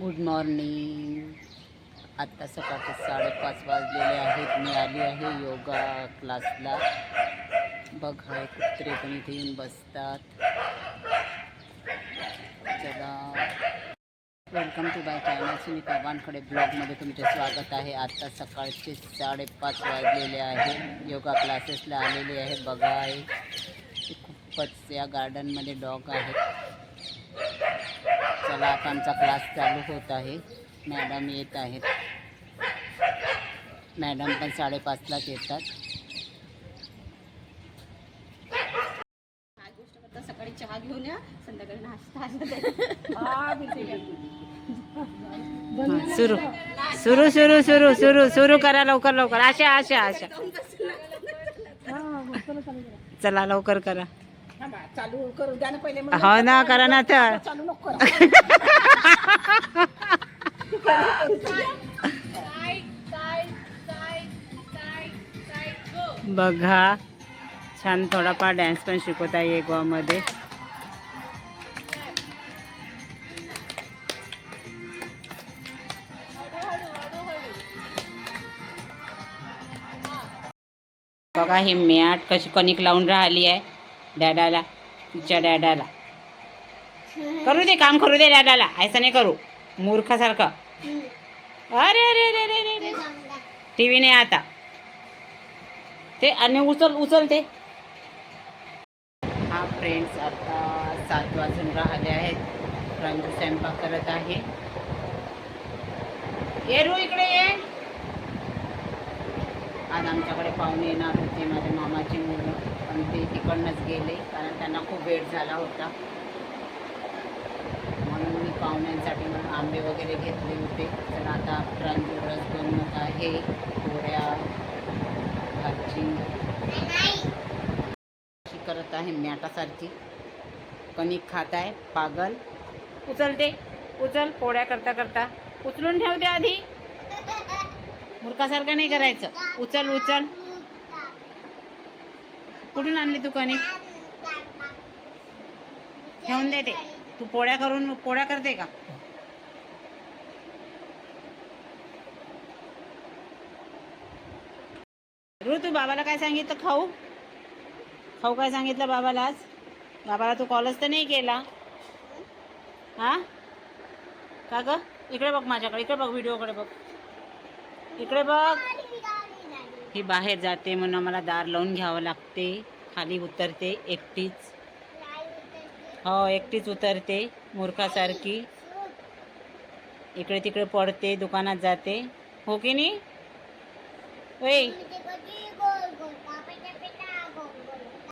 Good morning आत्ता सकाळचे साडेपाच वाजलेले आहेत. मी आली आहे योगा क्लासला. बघा कुत्रे पण इथे येऊन बसतात. चला. Welcome to my channel Sunita Wankhede ब्लॉगमध्ये तुमचे स्वागत आहे. आत्ता सकाळचे साडेपाच वाजलेले आहे. योगा क्लासेसला आलेले आहे. बघा आहे खूपच या गार्डनमध्ये डॉग आहेत. चला आता आमचा क्लास चालू होत आहे. मॅडम येत आहेत. मॅडम पण साडेपाचलाच येतात. काय गोष्ट करता सकाळी चहा घेऊन या संध्याकाळी नाश्ता हां, सुरू. सुरू सुरू सुरू सुरू सुरू करा लवकर लवकर. अशा अशा अशा. चला लवकर करा. चालू करू द्या ना पहिले. मग हो ना करा ना तर चालू नको करा. बघा छान थोडाफार डॅन्स पण शिकवत आहे योगामध्ये बघा ही मॅट कशी कणिक लावून राहिली आहे. डॅडाला तिच्या डॅडाला. करू दे काम करू दे डॅडाला. असं नाही करू. मूर्खासारखं. अरे अरे अरे अरे अरे टी व्ही नाही आता. ते आणि उचल उचल ते. हा फ्रेंड्स आता सात वाजून राहिले आहेत. रंजू स्वयंपाक करत आहे. ये रू इकडे ये. आज आमच्याकडे पाहुणे येणार होते माझ्या तिकडनंच गेले कारण त्यांना खूप वेळ झाला होता. म्हणून मी पाहुण्यांसाठी म्हणून आंबे वगैरे घेतले होते. तर आता रंजू रस बनवत आहे पोळ्या भाजी अशी करत आहे मॅटासारखी कणिक खात आहे पागल. उचलते. उचल पोळ्या करता करता. उचलून ठेवते आधी. मूर्खासारखं नाही करायचं. उचल उचल. कुठून आणली तू कणिक? ठेवून देते तू. पोळ्या करून पोळ्या करते का? तू बाबाला काय सांगितलं? खाऊ? खाऊ काय सांगितलं बाबाला आज? बाबाला तू कॉलच तर नाही केला. हा? का ग? इकडे बघ माझ्याकडे. इकडे बघ व्हिडिओकडे बघ. इकडे बघ. ही बाहेर जाते म्हणून आम्हाला दार लावून घ्यावं लागते. खाली उतरते एकटीच. हो एकटीच उतरते मूर्खासारखी. इकडे तिकडे पडते दुकानात जाते. हो की नाही? ओय.